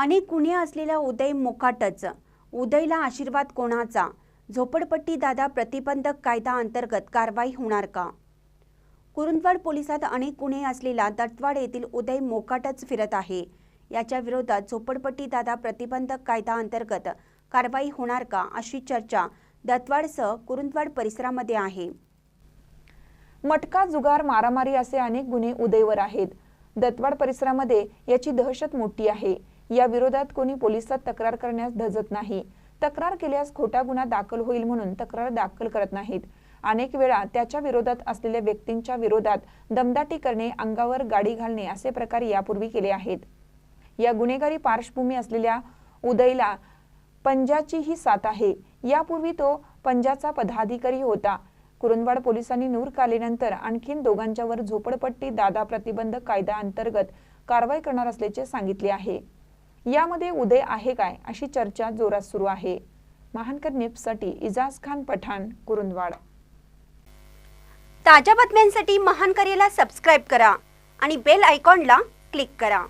अनेक गुन्हे असलेला उदय मोकाटच. उदयला आशीर्वाद कोणाचा? झोपडपट्टी दादा प्रतिबंधक कायदा अंतर्गत कारवाई होणार का? कुरुंदवाड पोलिसात अनेक गुन्हे असलेला दटवाड येथील उदय मोकाटच फिरत आहे. याच्या विरोधात झोपडपट्टी दादा प्रतिबंधक कायदा अंतर्गत कारवाई होणार का अशी चर्चा दत्तवाडसह कुरुंदवाड परिसरामध्ये आहे. मटका जुगार मारामारी असे अनेक गुन्हे उदयवर आहेत. दत्तवाड परिसरामध्ये याची दहशत मोठी आहे. या विरोधात कोणी पोलिसात तक्रार करण्यास धजत नाही. तक्रार केल्यास खोटा गुन्हा दाखल होईल म्हणून तक्रार दाखल करत नाहीत. अनेक वेळा त्याच्या विरोधात असलेल्या व्यक्तींच्या विरोधात दमदाटी करणे अंगावर गाडी घालणे असे प्रकार यापूर्वी केले आहेत. या गुन्हेगारी पार्श्वभूमी असलेल्या उदयला पंजाची ही साथ आहे. यापूर्वी तो पंजाचा पदाधिकारी होता. कुरुंदवाड पोलिसांनी नूर कालेनंतर आणखीन दोघांच्यावर झोपडपट्टी दादा प्रतिबंधक कायदा अंतर्गत कारवाई करणार असल्याचे सांगितले आहे. यामध्ये उदय आहे काय अशी चर्चा जोरात सुरू आहे. महानकर निप्ससाठी इजाज खान पठाण कुरुंदवाड. ताज्या बातम्यांसाठी महानकरेला सबस्क्राईब करा आणि बेल आयकॉनला क्लिक करा.